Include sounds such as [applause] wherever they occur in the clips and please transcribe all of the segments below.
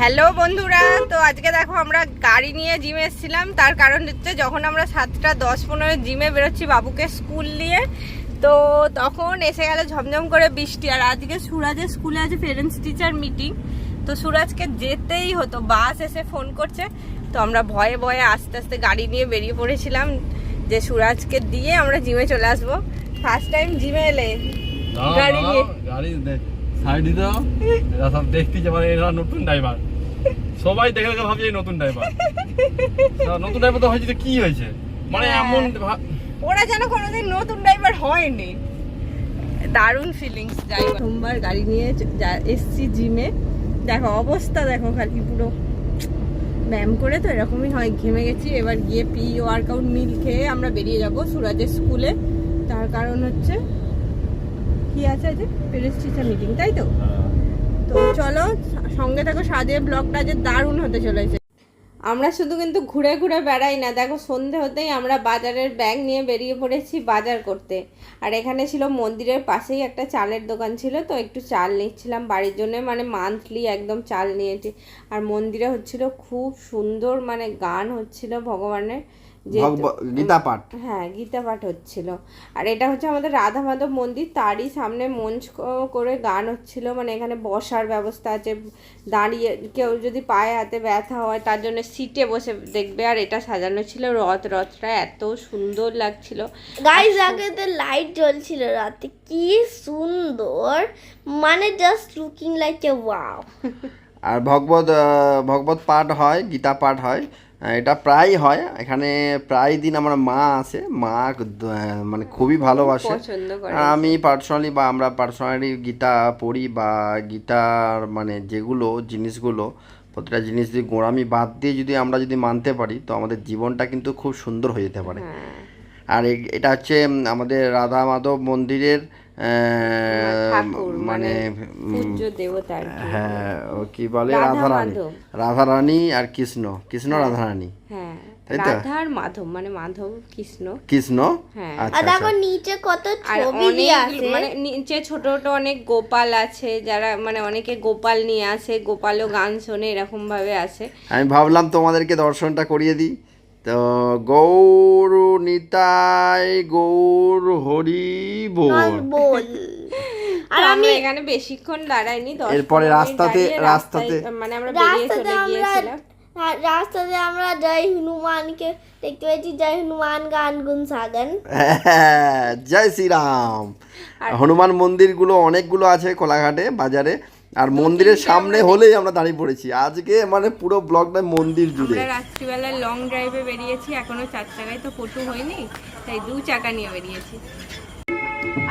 Hello বন্ধুরা তো আজকে দেখো আমরা গাড়ি নিয়ে জিমে এসেছিলাম। তার কারণ হচ্ছে যখন আমরা সাতটা দশ পনেরো জিমে বেরোচ্ছি বাবুকে স্কুল নিয়ে তো তখন এসে গেল ঝমঝম করে বৃষ্টি। আর আজকে সুরাজের স্কুলে আছে পেরেন্টস টিচার মিটিং তো সুরাজকে যেতেই হতো বাস এসে ফোন করছে। তো আমরা ভয়ে ভয়ে আস্তে আস্তে গাড়ি নিয়ে বেরিয়ে পড়েছিলাম যে সুরাজকে দিয়ে আমরা জিমে চলে আসব। ফার্স্ট টাইম জিমে এলে। গাড়ি নিয়ে। গাড়ি সাইড দাও। দেখতেছে মানে এরা নতুন ড্রাইভার সবাই দেখে দেখে ভাবছে নতুন ড্রাইভার নতুন ড্রাইভার তো হয়েছে তো কি হয়েছে? মানে হ্যাঁ। এমন ওরা যেন কোনোদিন নতুন ড্রাইভার হয়নি। দারুণ ফিলিংস যাই। সোমবার গাড়ি নিয়ে এসছি জিমে দেখো অবস্থা দেখো খালি পুরো। ব্যায়াম করে তো এরকমই হয় ঘেমে গেছি। এবার গিয়ে পি ওয়ার্কআউট মিল খেয়ে আমরা বেরিয়ে যাব সুরাজের স্কুলে। তার কারণ হচ্ছে কি আছে আজ? পেরেন্টস টিচার মিটিং তাই তো? তো চলো, সঙ্গে থাকো সাদের ব্লগটা যে দারুণ হতে চলেছে। আমরা শুধু কিন্তু ঘুরে ঘুরে বেড়াই না, দেখো সন্ধে হতেই আমরা বাজারের ব্যাগ নিয়ে বেরিয়ে পড়েছি বাজার করতে। আর এখানে ছিল মন্দিরের পাশেই একটা চালের দোকান ছিল, তো একটু চাল নিচ্ছিলাম বাড়ির জন্য মানে মান্থলি একদম চাল নিয়েছি। আর মন্দিরে হচ্ছিল খুব সুন্দর মানে গান হচ্ছিল ভগবানের। গীতা পাঠ। হ্যাঁ গীতা পাঠ হচ্ছিল। আর এটা হচ্ছে আমাদের রাধা মাধব মন্দির তারই সামনে মঞ্চ ক- করে গান হচ্ছিল। মানে এখানে বসার ব্যবস্থা আছে। দাঁড়িয়ে কেউ যদি পায়ে হাতে ব্যথা হয় তার জন্য সিটে বসে দেখবে। আর এটা সাজানো ছিল রথ। রথটা এত সুন্দর লাগছিল। গাইস আগে তো লাইট জ্বলছিল রাতে। কি সুন্দর। মানে just looking like a wow আর ভগবত ভগবত পাঠ হয় গীতা পাঠ হয়। এটা প্রায় হয়। এখানে প্রায় দিন আমার মা আসে মা মানে খুবই ভালোবাসে। আমি পার্সোনালি বা আমরা পার্সোনালি গীতা পড়ি বা গীতার মানে যেগুলো জিনিসগুলো প্রতিটা জিনিস যদি গোড়ামি বাদ দিয়ে যদি আমরা যদি মানতে পারি তো আমাদের জীবনটা কিন্তু খুব সুন্দর হয়ে যেতে পারে। হ্যাঁ। আর এটা হচ্ছে আমাদের রাধা মাধব মন্দিরের মানে কি। হ্যাঁ ও কি বলে? রাধা রাধা রানী রাধা রানী আর কৃষ্ণ। কৃষ্ণ রাধা রানী হ্যাঁ। তাই তো? রাধা মাধব মানে মাধব কৃষ্ণ। কৃষ্ণ? হ্যাঁ। আর আচ্ছা দেখো আচ্ছা। নিচে কত ছবি আছে। মানে নিচে ছোট ছোট অনেক গোপাল আছে যারা মানে অনেকে গোপাল নিয়ে আসে গোপালও গান শোনে এরকম ভাবে আসে। আমি ভাবলাম তোমাদেরকে দর্শনটা করিয়ে দিই। তো গৌর নিতাই গৌর হরি বল বল। [laughs] আর আমরা এখানে বেশিক্ষণ দাঁড়াইনি এরপরে রাস্তাতে- রাস্তাতে- মানে আমরা বেরিয়ে চলে গিয়েছিলাম। রাস্তাতে আমরা জয় হনুমানকে দেখতে পেয়েছি জয় হনুমান গান গুন সাগন হ্যাঁ, জয় শ্রীরাম। হনুমান মন্দিরগুলো অনেকগুলো আছে কোলাঘাটে বাজারে। আর মন্দিরের সামনে হলেই আমরা দাঁড়িয়ে পড়েছি। আজকে মানে পুরো ব্লকটা মন্দির জুড়ে। রাত্রিবেলা লং ড্রাইভে বেরিয়েছি এখনও চার চাকায় তো পটু হয়নি তাই দু চাকা নিয়ে বেরিয়েছি।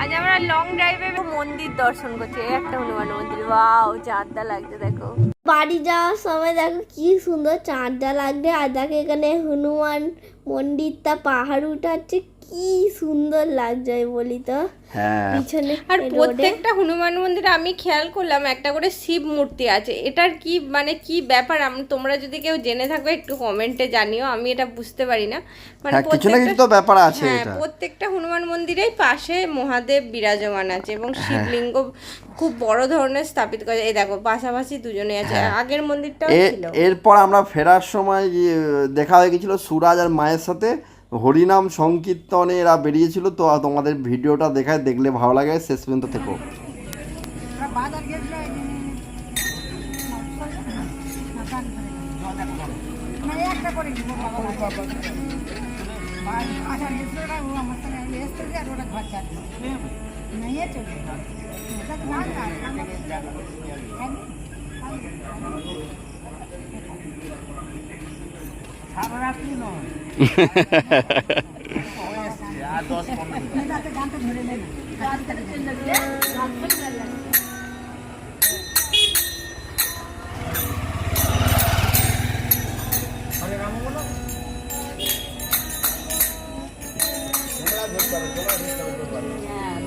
আজ আমরা লং ড্রাইভে মন্দির দর্শন করছি একটা হনুমান মন্দির। ওয়াও চাঁদটা লাগছে দেখো। বাড়ি যাওয়ার সময় দেখো কি সুন্দর চাঁদটা লাগবে আর দেখো এখানে হনুমান মন্দিরটা পাহাড় উঠাচ্ছে কি সুন্দর লাগছে বলি তো। হ্যাঁ। পিছনে আর প্রত্যেকটা হনুমান মন্দিরে আমি খেয়াল করলাম একটা করে শিব মূর্তি আছে। এটার কি মানে কি ব্যাপার? তোমরা যদি কেউ জেনে থাকবে একটু কমেন্টে জানিও। আমি এটা বুঝতে পারি না। মানে হ্যাঁ কিছু না কিছু তো ব্যাপার আছে হ্যাঁ এটা। প্রত্যেকটা হনুমান মন্দিরেই পাশে মহাদেব বিরাজমান আছে এবং। শিবলিঙ্গ খুব বড় ধরনের স্থাপিত করা এই দেখো পাশাপাশি দুজনে আছে। আগের মন্দিরটাও হ্যাঁ। ছিল। এরপর আমরা ফেরার সময় দেখা হয়ে গেছিল সুরাজ আর মায়ের সাথে। হরিনাম সংকীর্তনে এরা বেরিয়েছিল তো তোমাদের ভিডিওটা দেখায় দেখলে ভালো লাগে শেষ পর্যন্ত থেকো।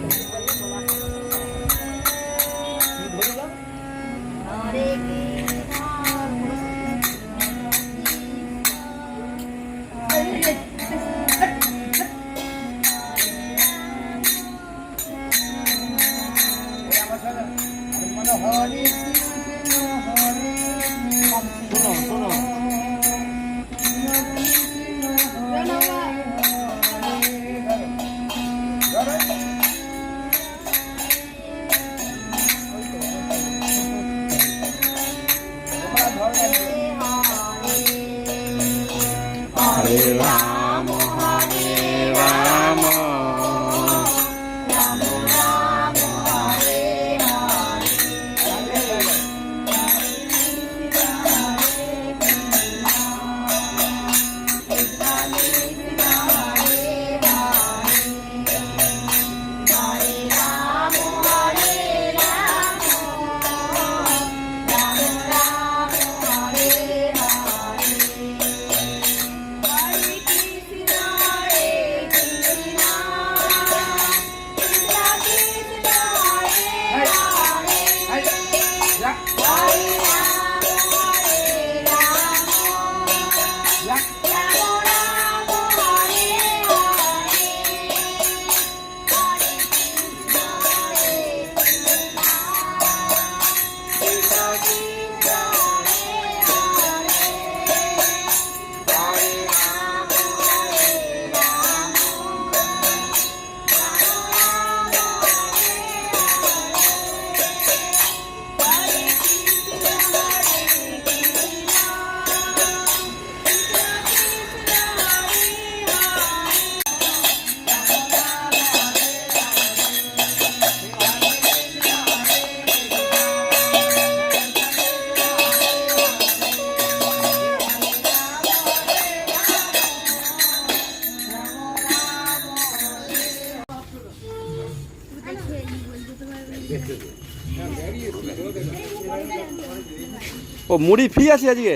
Yeah. Hare Rama ও মুড়ি ফ্রি আছে আজকে?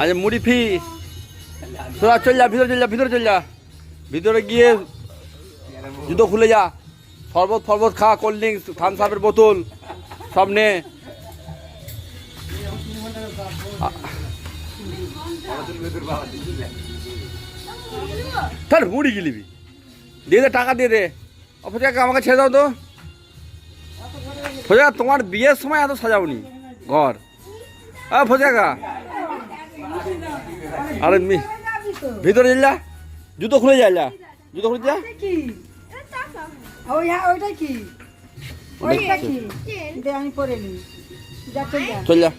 আজ মুড়ি ফ্রি তোরা চল যা ভিতরে চল যা ভিতরে চল যা। ভিতরে গিয়ে জুতো খুলে যা। শরবত ফরবত খা কোল্ড ড্রিঙ্কস থামস আপের বোতল সব নে। তাহলে মুড়ি গিলিবি দিয়ে দে টাকা দিয়ে দে। অপচয় আমাকে ছেড়ে দাও তো। ফোজা তোমার বিয়ের সময় এত সাজাওনি। ঘর। আ ফোজাকা আরে মি ভিতরে যা। জুতো খুলে যা যা। জুতো খুলে যা। কি? ওই ওইটা কি? ওইটা কি? দে আমি পরে নি যা চল যা। চল যা।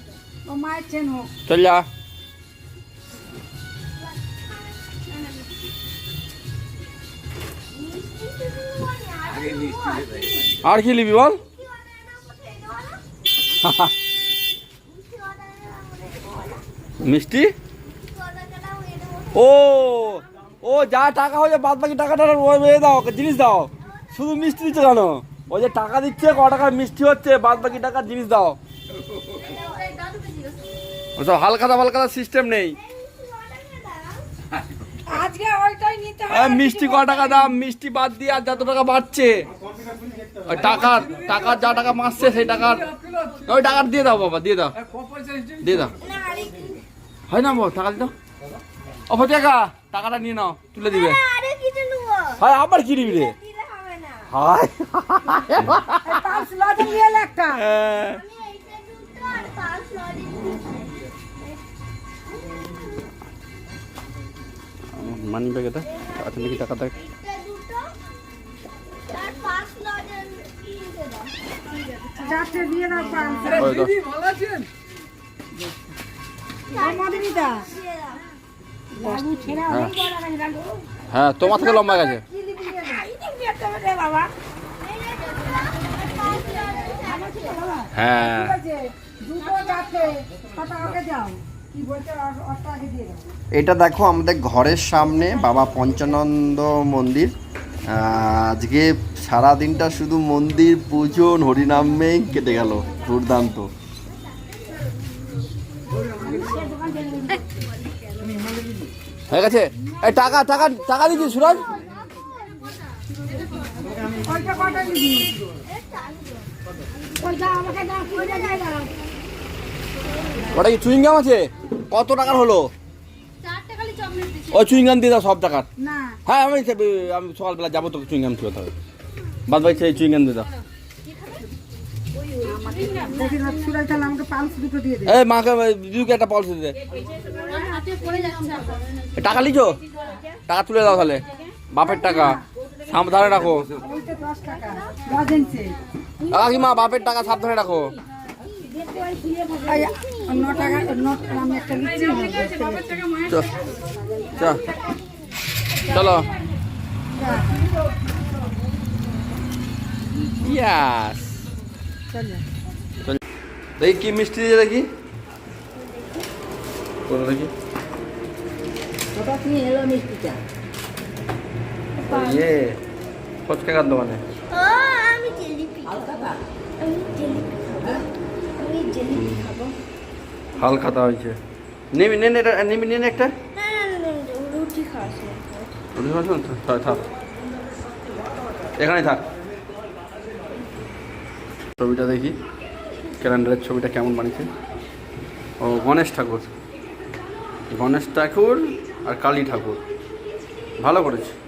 ও মায়ের চেন হোক। চল যা। আর কি নিবি বল? মিষ্টি? ও ও যা টাকা হয়ে বাদ বাকি টাকাটা ওই এ দাও জিনিস দাও। শুধু মিষ্টি দিচ্ছে কেন? ওই যে টাকা দিচ্ছে ক টাকার মিষ্টি হচ্ছে বাদ বাকি টাকার জিনিস দাও। ওসব হালকাতা ফালকাতা সিস্টেম নেই। মিষ্টি ক টাকা দাম? মিষ্টি বাদ দিয়ে আর যত টাকা বাড়ছে। ওই টাকার টাকার যা টাকা বাঁচছে সেই টাকার। ওই টাকা দিয়ে দাও বাবা দিয়ে দাও। দিয়ে দাও। হয় না বাবা টাকা দাও অপর টাকা টাকাটা নিয়ে নাও তুলে দিবে। হয় আবার কি নিবি রে? দিলে হবে না। হায়। হ্যাঁ। মানি ব্যাগ এটা আছে নাকি টাকা হ্যাঁ ঠিক আছে দুটো চারটে কটা আগে যাও। কি বলছে ওর- ওরটা আগে দিয়ে দাও। এটা দেখো আমাদের ঘরের সামনে বাবা পঞ্চানন্দ মন্দির। আজকে সারা দিনটা শুধু মন্দির, পুজো হরিনামেই কেটে গেল, দুর্দান্ত। হয়ে গেছে? এই টাকা টাকা টাকা দিচ্ছি সুরাজ? ওটা কি চুইংগাম আছে? কত টাকার হলো? ওই চুইংগাম দিয়ে দাও সব টাকার হ্যাঁ আমি আমি সকালবেলা যাব তো চুইংগাম ছিল তবে বাদ বাকি সেই চুইংগাম দিয়ে দাও দেখি না সুরাই তাহলে আমাকে পাঁচ দুটো দিয়ে দে এই মাকে দিদুকে একটা পলিসি দে। হাতে পড়ে যাচ্ছে এ, টাকা লিখো? টাকা তুলে দাও তাহলে। বাপের টাকা। সাবধানে রাখো। কাকিমা বাপের টাকা সাবধানে রাখো। টাকা। চলো। ইয়াস দেখি কি মিষ্টি দিয়ে দেখি। কোনটা দেখি। ইয়ে খাতা হয়েছে। নিবি নেন এটা নিবি নেন একটা না না না, না, রুটি খাওয়াস না। রুটি খাওয়াচ্ছ না? থাক, এখানেই থাক। ছবিটা দেখি। ক্যালেন্ডারের ছবিটা কেমন বানিয়েছে? ও গণেশ ঠাকুর। গণেশ ঠাকুর আর কালী ঠাকুর। ভালো করেছে।